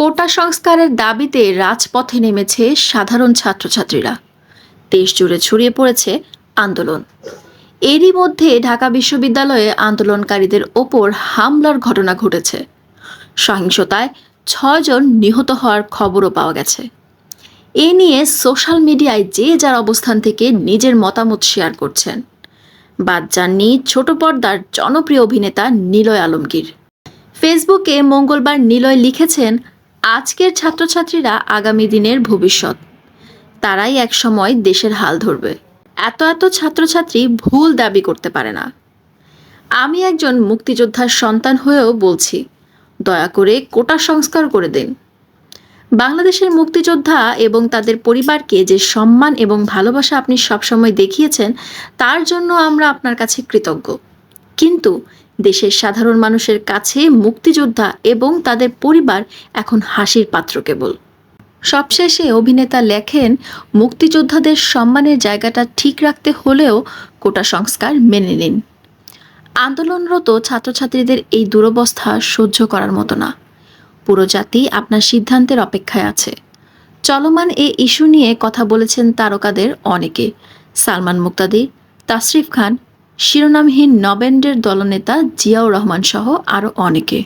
কোটা সংস্কারের দাবিতে রাজপথে নেমেছে সাধারণ ছাত্রছাত্রীরা। দেশ জুড়ে ছড়িয়ে পড়েছে আন্দোলন। এরই মধ্যে ঢাকা বিশ্ববিদ্যালয়ে আন্দোলনকারীদের ওপর হামলার ঘটনা ঘটেছে। সহিংসতায় ছয়জন নিহত হওয়ার খবরও পাওয়া গেছে। এ নিয়ে সোশ্যাল মিডিয়ায় যে যার অবস্থান থেকে নিজের মতামত শেয়ার করছেন। বাদ যাননি ছোট পর্দার জনপ্রিয় অভিনেতা নিলয় আলমগীর। ফেসবুকে মঙ্গলবার নিলয় লিখেছেন আজকের ছাত্রছাত্রীরা আগামী দিনের ভবিষ্যৎ। তারাই একসময় দেশের হাল ধরবে। এত এত ছাত্রছাত্রী ভুল দাবি করতে পারে না। আমি একজন মুক্তিযোদ্ধার সন্তান হয়েও বলছি, দয়া করে কোটা সংস্কার করে দিন। বাংলাদেশের মুক্তিযোদ্ধা এবং তাদের পরিবারকে যে সম্মান এবং ভালোবাসা আপনি সবসময় দেখিয়েছেন, তার জন্য আমরা আপনার কাছে কৃতজ্ঞ। কিন্তু দেশের সাধারণ মানুষের কাছে মুক্তিযোদ্ধা এবং তাদের পরিবার এখন হাসির পাত্র কেবল। সবশেষে অভিনেতা লেখেন, মুক্তিযোদ্ধাদের সম্মানের জায়গাটা ঠিক রাখতে হলেও কোটা সংস্কার মেনে নিন। আন্দোলনরত ছাত্রছাত্রীদের এই দুরবস্থা সহ্য করার মতো না। পুরো জাতি আপনার সিদ্ধান্তের অপেক্ষায় আছে। চলমান এ ইস্যু নিয়ে কথা বলেছেন তারকাদের অনেকে। সালমান মুক্তাদির তাসরিফ খান শিরোনামহীন নবেন্ডের দলনেতা জিয়াউর রহমান সহ আরও অনেকে।